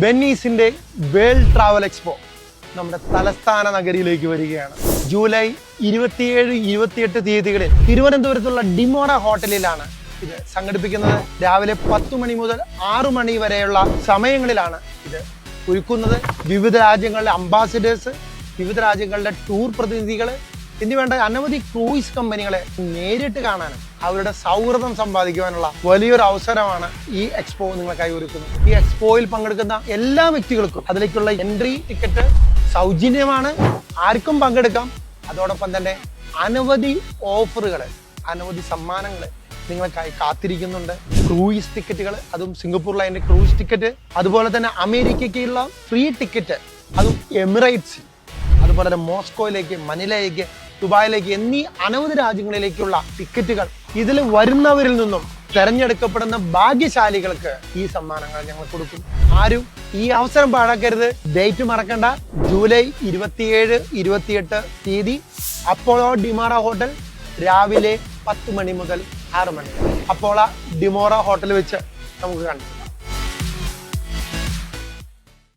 ബെന്നീസിന്റെ world travel expo നമ്മുടെ തലസ്ഥാന നഗരിയിലേക്ക് വരികയാണ്. ജൂലൈ ഇരുപത്തിയേഴ് ഇരുപത്തിയെട്ട് തീയതികളിൽ തിരുവനന്തപുരത്തുള്ള ഡിമോറ ഹോട്ടലിലാണ് ഇത് സംഘടിപ്പിക്കുന്നത്. രാവിലെ പത്ത് മണി മുതൽ ആറു മണി വരെയുള്ള സമയങ്ങളിലാണ് ഇത് ഒരുക്കുന്നത്. വിവിധ രാജ്യങ്ങളിലെ അംബാസിഡേഴ്സ് വിവിധ രാജ്യങ്ങളുടെ ടൂർ പ്രതിനിധികൾ ഇനി വേണ്ട അനവധി ക്രൂയിസ് കമ്പനികളെ നേരിട്ട് കാണാനും അവരുടെ സൗഹൃദം സമ്പാദിക്കുവാനുള്ള വലിയൊരു അവസരമാണ് ഈ എക്സ്പോ നിങ്ങൾക്കായി ഒരുക്കുന്നത് ഈ എക്സ്പോയിൽ പങ്കെടുക്കുന്ന എല്ലാ വ്യക്തികൾക്കും അതിലേക്കുള്ള എൻട്രി ടിക്കറ്റ് സൗജന്യമാണ്. ആർക്കും പങ്കെടുക്കാം. അതോടൊപ്പം തന്നെ അനവധി ഓഫറുകൾ അനവധി സമ്മാനങ്ങൾ നിങ്ങൾക്കായി കാത്തിരിക്കുന്നുണ്ട്. ക്രൂയിസ് ടിക്കറ്റുകൾ അതും സിംഗപ്പൂരിലെ അതിന്റെ ക്രൂയിസ് ടിക്കറ്റ് അതുപോലെ തന്നെ അമേരിക്കയ്ക്കുള്ള ഫ്രീ ടിക്കറ്റ് അതും എമിറേറ്റ്സ് അതുപോലെ തന്നെ മോസ്കോയിലേക്ക് മനിലയിലേക്ക് ദുബായിലേക്ക് എന്നീ അനവധി രാജ്യങ്ങളിലേക്കുള്ള ടിക്കറ്റുകൾ ഇതിൽ വരുന്നവരിൽ നിന്നും തെരഞ്ഞെടുക്കപ്പെടുന്ന ഭാഗ്യശാലികൾക്ക് ഈ സമ്മാനങ്ങൾ ഞങ്ങൾ കൊടുക്കും. ആരും ഈ അവസരം പാഴാക്കരുത്. ഡേറ്റ് മറക്കണ്ട. ജൂലൈ ഇരുപത്തിയേഴ് ഇരുപത്തിയെട്ട് തീയതി അപ്പോളോ ഡിമാറ ഹോട്ടൽ രാവിലെ പത്ത് മണി മുതൽ ആറ് മണി. അപ്പോള ഡിമോറ ഹോട്ടൽ വെച്ച് നമുക്ക് കണ്ടു